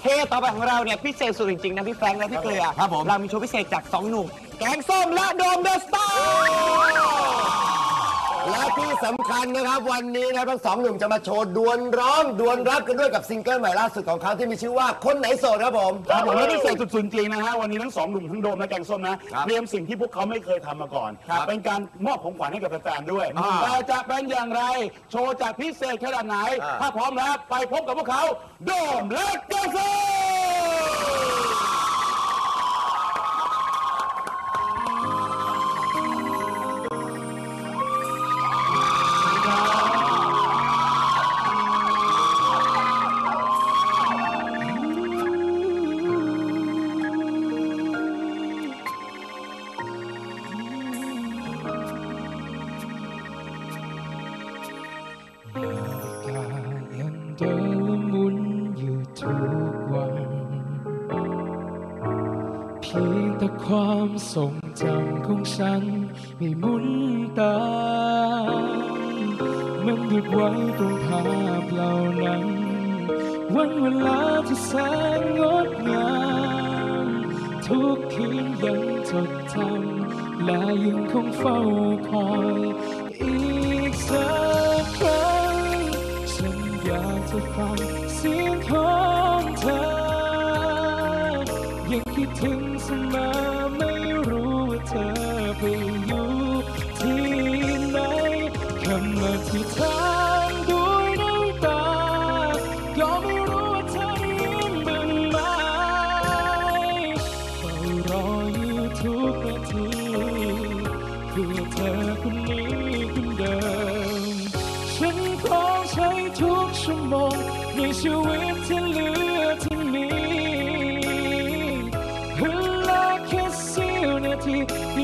เทปต่อไปของเราเนี่ยพิเศษสุดจริงๆนะพี่แฟรงค์และพี่เกลือครับผม เรามีโชว์พิเศษจากสองหนุ่มแกงส้มและโดมเดอะสตาร์ และที่สำคัญนะครับ วันนี้นะครับทั้งสองหนุ่มจะมาโชว์ดวลร้องดวลรับกันด้วยกับซิงเกิลใหม่ล่าสุดของเขาที่มีชื่อว่าคนไหนโสดครับผม ครับผมและพิเศษสุดๆจริงนะฮะวันนี้ทั้งสองหนุ่มทั้งโดมและแกงส้มนะ ครับเตรียมสิ่งที่พวกเขาไม่เคยทำมาก่อน ครับเป็นการมอบของขวัญให้กับแฟนๆด้วยอ่าแต่จะเป็นอย่างไร โชว์จากพิเศษขนาดไหน อ่า ถ้าพร้อมแล้วไปพบกับพวกเขาโดมและแกงส้ม ความทรงจำของฉันไม่หมุนตามมันหยุดไว้ตรงภาพเหล่านั้น วันเวลาที่แสนงดงามทุกคืนยังจดจำและยังคงเฝ้าคอยอีกสักครั้งฉันอยากจะฟังเสียงของเธอ ยังคิดถึงเสมอ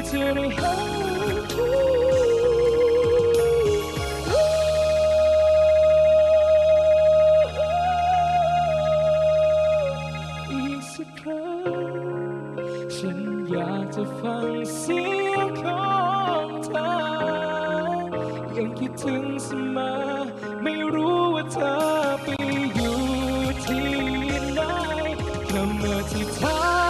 ที่เธอได้หาอีกสักครั้งฉันอยากจะฟังเสียงของเธอ ยังคิดถึงเสมอ ไม่รู้ว่าเธอไปอยู่ที่ไหนคำอธิษฐา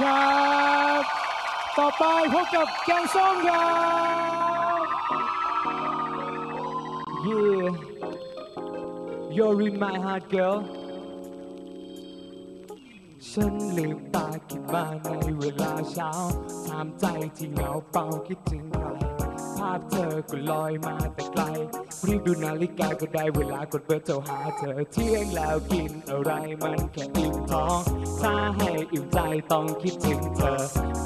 ครับ ต่อไปพบกับแกงส้มครับ Yeah You're in my heart girl ฉันลืมตาขึ้นมาในเวลาเช้าถามใจที่เหงาเป่าคิดถึง ภาพเธอก็ลอยมาแต่ไกลรีบดูนาฬิกาก็ได้เวลากดเบอร์โทรหาเธอเที่ยงแล้วกินอะไรมันแค่อิ่มท้องถ้าให้อิ่มใจต้องคิดถึงเธอ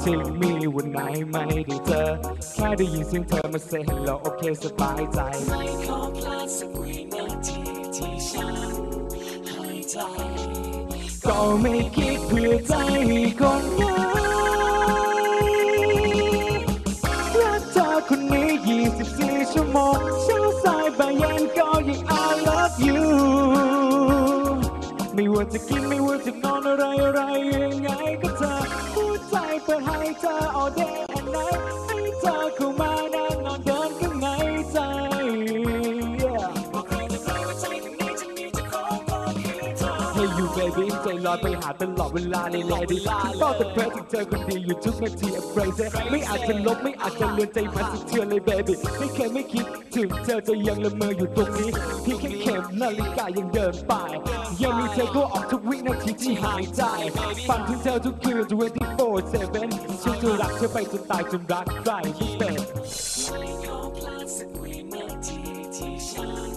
ถึงมีวันไหนไม่ได้เจอ แค่ได้ยินเสียงเธอมาเซ็นแล้วโอเคสบายใจ ไม่ขอพลาดสักวินาทีที่ฉันหายใจ ก็ไม่คิดเพื่อใจคนไหน 24ชั่วโมงเช้าสายบ่ายเย็นก็ยัง I love you ไม่ว่าจะกินไม่ว่าจะนอนอะไรอะไรยังไงก็เธอหัวใจเปิดให้เธอ all day and night อยไปหาตลอดเวลาใน lady เฝ้าแต่เพ้อถึงเธอคนดีอยู่ทุกนาที embrace it ไม่อาจจะลบไม่อาจจะเลือนใจมันสะเทือเลย baby ไม่เคยไม่คิดถึงเธอจะยังละเมออยู่ตรงนี้เพียงแค่เข็มนาฬิกายังเดินไปยังมีเธอก็ออกทุกวินาทีที่หายใจฝันถึงเธอทุกคืน24/7ฉันจะรักเธอไปจนตายจนรักใครไม่เป็นไม่ขอพลาดสักวินาทีที่ฉัน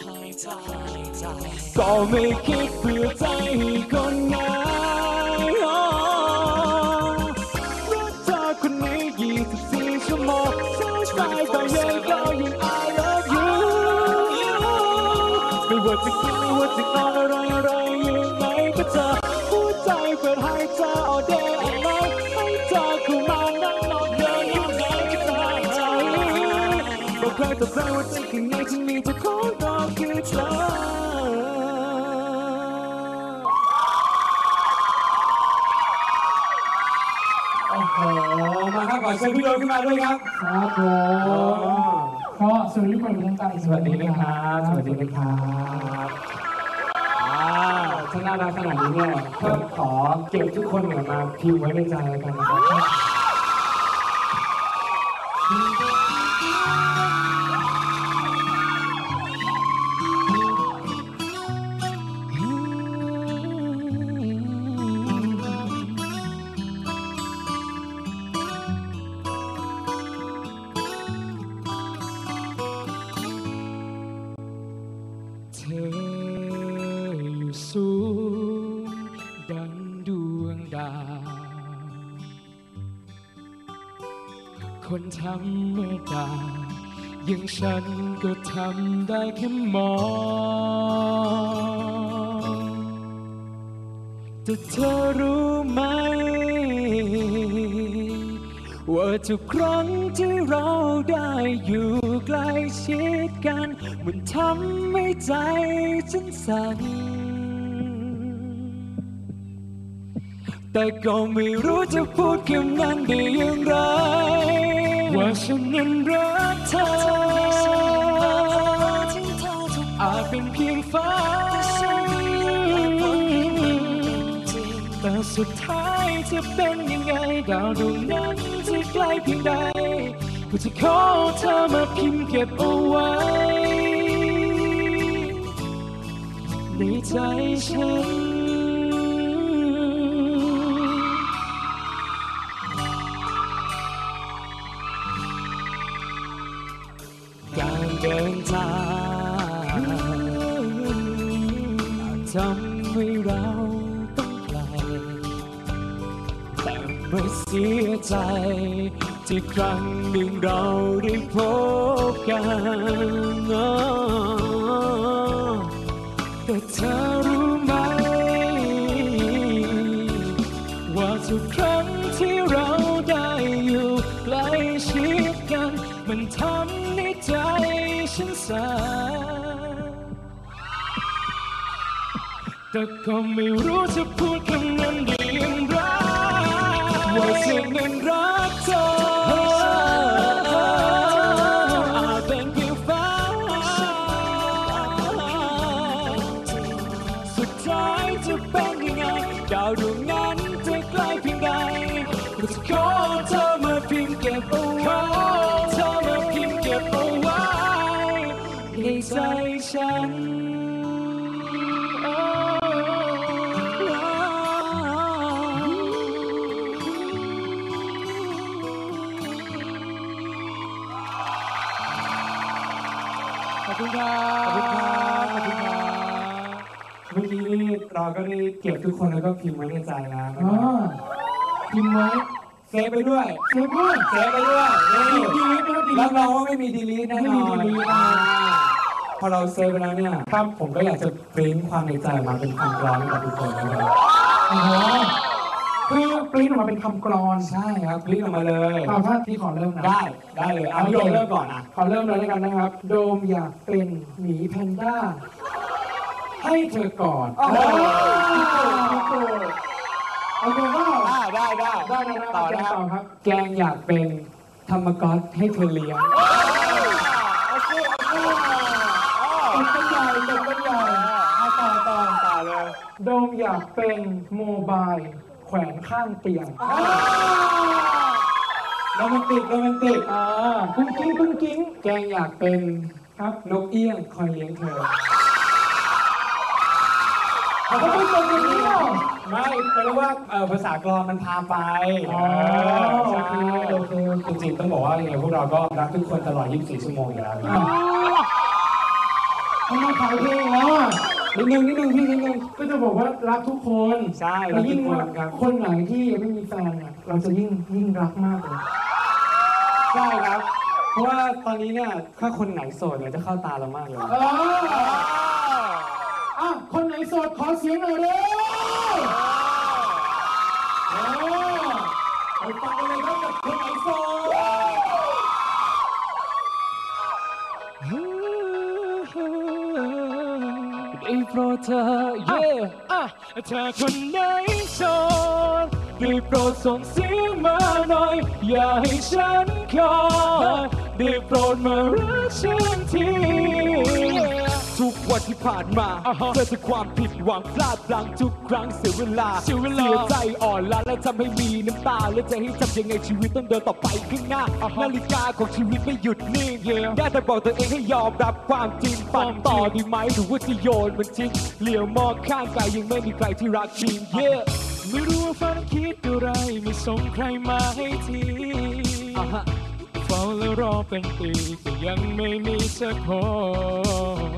หายใจ ก็ไม่คิดเปลี่อใจคนไหนรักเธอคนนี้ยี่สิบสี่ชั่วโมงเช้าสายตอนเย็นก็ยัง I love you ไม่ว่าจะคิดไม่ว่าจะนอนอะไรอะไรยังไงก็เจอหัวใจเปิดให้เธอ all day all night ให้เธอเข้มานั่งนอนเดินยู่ไหนก็ตามใบอกใครต่อใครว่าใจข้างในที่มีเธอของเราคือเธอ โอ้โหมาครับขอเชิญพี่โดมขึ้นมาด้วยครับครับผมก็สวัสดีคนทั้งใจสวัสดีนะครับสวัสดีนะครับอ่าถ้าน่ารักขนาดนี้เนี่ยก็ขอเก็บทุกคนเนี่ยมาพิมพ์ไว้ในใจแล้วกันนะครับ วงดาว คนธรรมดาอย่างฉันก็ทำได้แค่มองแต่เธอรู้ไหม ว่าทุกครั้งที่เราได้อยู่ใกล้ชิดกัน มันทำให้ใจฉันสั่น แต่ก็ไม่รู้จะพูดคำนั้นได้อย่างไร ว่าฉันนั้นรักเธออาจเป็นเพียงฝันแต่สุดท้ายจะเป็นยังไง ดาวดวงนั้นจะไกล้เพียงใดก็จะขอเธอมาพิมพ์เก็บเอาไว้ ในใจฉัน เดินทางอาจทำให้เราต้องไกล แต่ไม่เสียใจ ที่ครั้งหนึ่งเราได้พบกันแต่เธอรู้ไหม ว่าทุกครั้งที่เราได้อยู่ใกล้ชิดกัน มันทำ ฉันสั่นแต่ก็ไม่รู้จะพูดคำนั้นได้อย่างไรว่าฉันนั้นรัก ฉันขอบคุณครับขอบคุณครับขอบคุณครับเมื่อกี้เราก็ได้เก็บทุกคนแล้วก็พิมพ์ไว้ในใจแล้วนะอ๋อครับพิมพ์ไว้เซฟไปด้วย เซฟด้วยเซฟไปด้วยนี่ดีลิทนะครับดีลิรับรองว่าไม่มีดีลีทแน่นอนไม่มี delete อ่า อเราเซฟไปแล้วเนี่ยครับผมก็อยากจะปริ้นความในใจออกมาเป็นคำร้องให้กับทุกคนนะครับโอ้โหคือปริ้นออกมาเป็นคำกรอนใช่ครับปริ้นออกมาเลยเอาถ้าพี่ขอเริ่มนะ ได้ได้เลยเอาพี่โดมเริ่มก่อนอะขอเริ่มเลยแล้วกันนะครับ โดมอยากเป็นหมีแพนด้า ให้เธอก่อนโอ้โหโอเคเปล่าได้ได้ได้ได้นะครับต่อแกนะครับต่อครับ แกงอยากเป็นธรรมก๊อตให้เธอเลี้ยง ตบกันใหญ่ตบกันใหญ่เอาต่อต่อต่อเลยโดมอยากเป็นโมบายแขวนข้างเตียงโรแมนติกโรแมนติกอ่ากุ้งกิ้งกุ้งกิ้งแกงอยากเป็นครับนกเอี้ยงคอยเลี้ยงเธอเขาก็ไม่ตรงอย่างนี้หรอกไม่เพราะว่าเอ่อภาษากลอนมันพาไปอ๋อโอเคโอเคโอเคจริงๆต้องบอกว่ายังไงพวกเราก็รักทุกคนตลอด 24 ชั่วโมงอยู่แล้วอะ ทำไมขายเพลงแล้วอะนิดนึงนิดนึงพี่นิดนึงก็จะบอกว่ารักทุกคนใช่แล้วยิ่งรักทุกคนครับ คนไหนที่ยังไม่มีแฟนอะเราจะยิ่งยิ่งรักมากเลยใช่ครับ เพราะว่าตอนนี้เนี่ยถ้าคนไหนโสดเนี่ยจะเข้าตาเรามากเลย เอออะคนไหนโสดขอเสียงหน่อยเร็วเออไปฟังกันเลย ได้โปรดเธอ yeah อะเธอคนไหนโสดได้โปรดส่งเสียงมาหน่อย อย่าให้ฉันคอยได้โปรดมารักฉันที ทุกวันที่ผ่านมาเจอแต่ความผิดหวังพลาดพลั้งทุกครั้งเสียเวลาเสียเวลาเสียใจอ่อนล้าและทำให้มีน้ำตาแล้วจะให้ทำยังไงชีวิตต้องเดินต่อไปข้างหน้านาฬิกาของชีวิตไม่หยุดนิ่งได้แต่บอกตัวเองให้ยอมรับความจริงปั่นต่อดีไหมหรือว่าจะโยนมันทิ้งเหลียวมองข้างกายยังไม่มีใครที่รักจริง yeah ไม่รู้ว่าฝันคิดอะไรไม่ส่งใครมาให้ทีเฝ้าแล้วรอเป็นปีแต่ยังไม่มีสักค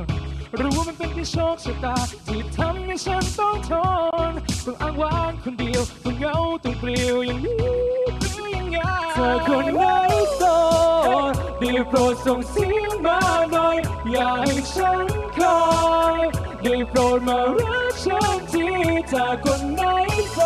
นห รือว่ามันเป็นแค่โชคชะตา ที่ทำให้ฉันต้องทนต้องอ้างว้างคนเดียวต้องเหงาต้องเปลี่ยวอย่างนี้หรือยังไงเธอคนไหนโสดได้โปรดส่งเสียงมาหน่อย อย่าให้ฉันคอยได้โปรดมารักฉันทีเธอคนไหนโส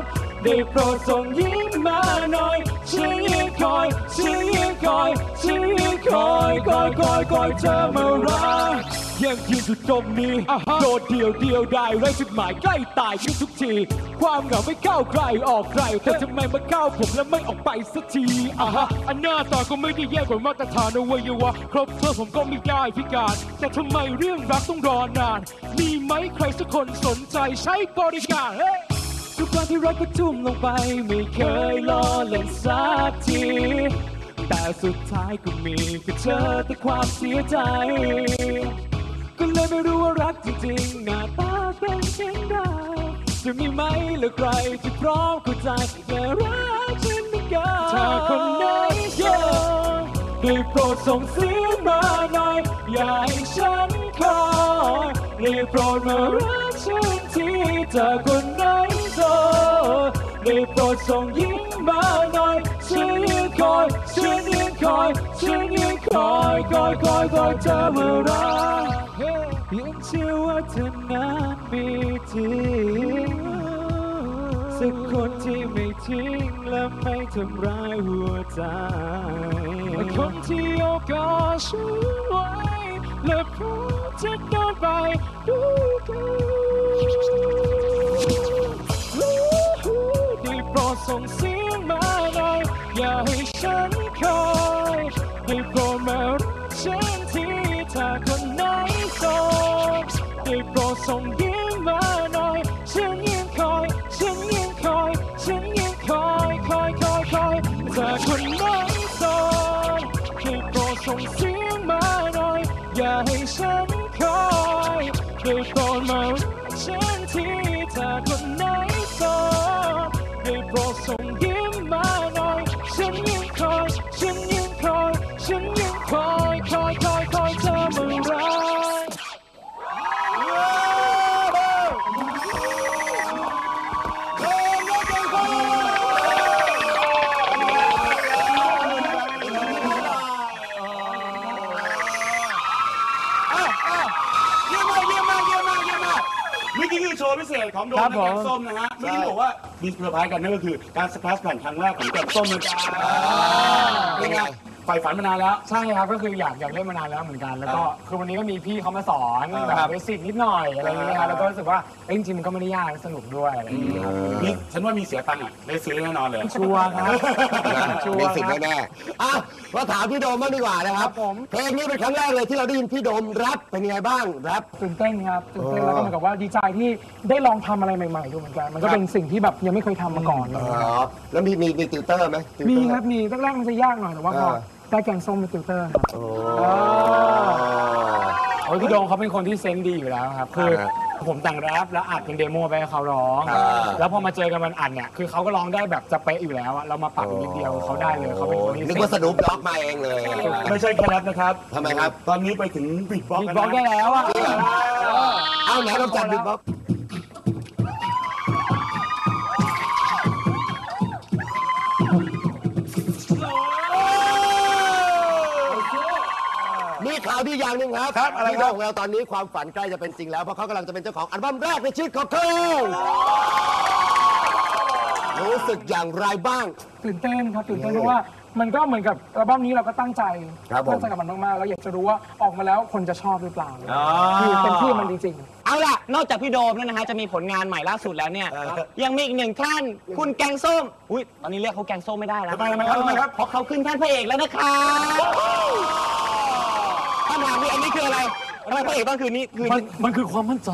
ดได้โปรดส่งยิ้มมาหน่อยฉันยังคอยฉันยังคอยฉันยังคอยคอยคอยคอยเธอมารัก ยังยืนอยู่ตรงนี้ โดดเดียวเดียวได้ไร้จุดหมายใกล้ตายขึ้นทุกที ความเหงาไม่เข้าใครออกใครแต่ทำไมมาเข้าผมแล้วไม่ออกไปสักทีอะฮะอันหน้าตาก็ไม่ได้แย่กว่ามาตรฐานอวัยวะครบเธอผมก็ไม่ได้พิการ แต่ทำไมเรื่องรักต้องรอนาน มีไหมใครสักคนสนใจใช้บริการเฮ้ยทุกครั้งที่รักก็ทุ่มลงไป ไม่เคยล้อเล่นสักที แต่สุดท้ายก็มีแค่เธอแต่ความเสียใจก็ เลยไม่รู้ว่ารักจริงๆหน้าตาเป็นเช่นไรจะมีไหมหรือใครที่พร้อมเข้าใจและรักฉันเหมือนกันถ้าคนไหนโยนได้โปรดส่งเสียงมาหน่อยอย่าให้ฉันคอยได้โปรดมารักฉันทีถ้าคนไหนโสดได้โปรดส่งยิ้มมาหน่อยฉันยังคอยฉันยังคอยฉันยังคอยคอยคอยคอยเธอเมารัก ยังเชื่อว่าเธอนั้นมีจริงสักคนที่ไม่ทิ้งและไม่ทำร้ายหัวใจ คนที่โอกาสฉันไว้และพร้อมจะเดินไปด้วยกันได้โปรดส่งเสียงมาหน่อยอย่าให้ฉันคอยได้โปรด โของโดมครับและแกงผมส้มนะฮะเมื่อกี้บอกว่ามีเซอร์ไพรส์กันนั่นก็คือการสแครชแผ่นครั้งแรกของแกงส้มนะจ๊ะเป็นไง ใฝ่ฝันมานานแล้ว ใช่ครับก็คืออยากอยากเล่นมานานแล้วเหมือนกัน แล้วก็คือวันนี้ก็มีพี่เขามาสอนอ่าแบบเบสิกนิดหน่อยอะไรอย่างเงี้ยครับแล้วก็รู้สึกว่าเอ้ยจริงๆมันก็ไม่ได้ยากสนุกด้วยอะไรอย่างเงี้ยครับนี่ฉันว่ามีเสียตังค์อะได้ซื้อแน่นอนเลย ชัวร์ครับชัวมีร์สิทธิ์ครับ แน่ๆอะมาถามพี่โดมบ้างดีกว่านะครับ ครับผม เพลงนี้เป็นครั้งแรกเลยที่เราได้ยินพี่โดมแรปเป็นยังไงบ้างแรป ตื่นเต้นครับตื่นเต้นเออแล้วก็เหมือนกับว่าดีใจที่ได้ลองทำอะไรใหม่ๆดูเหมือนกัน มันก็เป็นสิ่งที่แบบยังไม่เคยทำมาก่อนเลยอ๋อ แล้วมีมีมีติวเตอร์ไหมติวเตอมีครับมีแรกๆมันจะยากหน่อยแต่ว่าพอเออ ได้แกงส้มเป็นติวเตอร์ครับโอ้โอ้ยพี่โดงเขาเป็นคนที่เซนส์ดีอยู่แล้วครับ คือครับผมแต่งแรปแล้วอัดเป็นเดโมไปให้เขาร้องอ่าแล้วพอมาเจอกันวันอัดเนี่ย คือเขาก็ร้องได้แบบจะเป๊ะอยู่แล้วอะเรามาปรับนิดเดียวเขาได้เลยเขาเป็นคนที่นึกว่าสนุปด็อกมาเองเลย ไม่ใช่แค่แรปนะครับ ทำไมครับ ตอนนี้ไปถึงบิ๊กบ็อกบีซ์บล็อกได้แล้วอะ เอาไหนต้องจัดบิ๊กบ็อกเอย่างหนึ่งครับครับอะไรครับ พี่โดงของเราตอนนี้ความฝันใกล้จะเป็นจริงแล้วเพราะเขากำลังจะเป็นเจ้าของอัลบั้มแรกในชีวิตของเขารู้สึกอย่างไรบ้าง ตื่นเต้นครับตื่นเต้นเพราะว่ามันก็เหมือนกับอัลบั้มนี้เราก็ตั้งใจครับผม ตั้งใจกับมันมากๆแล้วอยากจะรู้ว่าออกมาแล้วคนจะชอบหรือเปล่าคือเต็มที่มันจริงๆเอาล่ะ นอกจากพี่โดมเนี่ยนะฮะ จะมีผลงานใหม่ล่าสุดแล้วเนี่ย ยังมีอีกหนึ่งท่าน คุณแกงส้ม อุ้ยตอนนี้เรียกเขาแกงส้มไม่ได้แล้วทำไมทำไมครับทำไมครับ เพราะเขาขึ้นแท่นพระเอกแล้วนะครับคำถาม คืออันนี้คืออะไรอะไรพระเอกบ้างคือนี่คือมันมันคือความมั่นใจ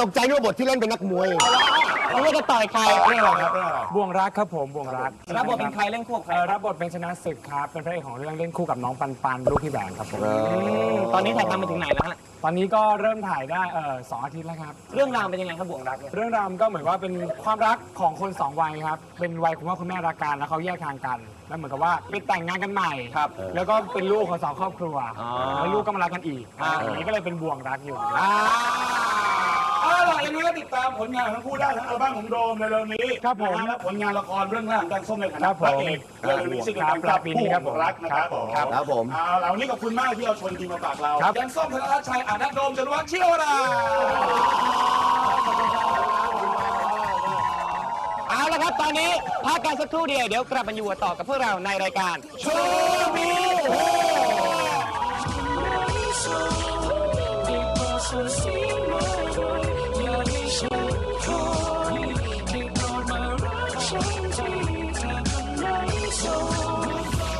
ตกใจนึกว่าบทที่เล่นเป็นนักมวยเขาเรียกจะต่อยใครเรื่องอะไรครับเรื่องอะไรบ่วงรักครับผมบ่วงรักรับบทเป็นใครเล่นคู่กับใครเอ่อรับบทเป็นชนะศึกครับ เป็นพระเอกของเรื่องเล่นคู่กับน้องปันปันลูกพี่แหวนครับผมมตอนนี้ถ่ายทำไปถึงไหนแล้วฮะตอนนี้ก็เริ่มถ่ายได้เออสองอาทิตย์แล้วครับ เรื่องราวเป็นยังไงครับบ่วงรักเนี่ยเรื่องราวมันก็เหมือนว่าเป็นความรักของคนสองวัยครับ เป็นวัยคุณพ่อคุณแม่รักกันแล้วเขาแยกทางกัน แล้วเหมือนกับว่าไปแต่งงานกันใหม่ครับแล้วก็เป็นลูกของสองครอบครัวอ๋อ แล้วลูกก็มารักกันอีกอ่าอย่างนี้ก็เลยเป็นบ่วงรักอยู่อ่าเอาล่ะยังไงก็ติดตามผลงานของทั้งคู่ได้ทั้งอัลบั้มของโดมในเร็วนี้ครับผมนะฮะและผลงานละครเรื่องแรกของแกงส้มในฐาคนะรับพผมระเอกเร็วๆนี้ซึ่งกำลังครับปลายปีนี้ครับผมรักนะครับผมครับผม เอาล่ะวันนี้ขอบคุณมากที่เอาชวนทีมมาฝากเราครับแกงส้มธนรัชชัยอานัทโดมจรวัฒน์เชี่ยวรา เอา ละครับตอนนี้พักกันสักครู่เดียวเดี๋ยวกลับมาอยู่ต่อกับพวกเราในรายการโชว์มีโ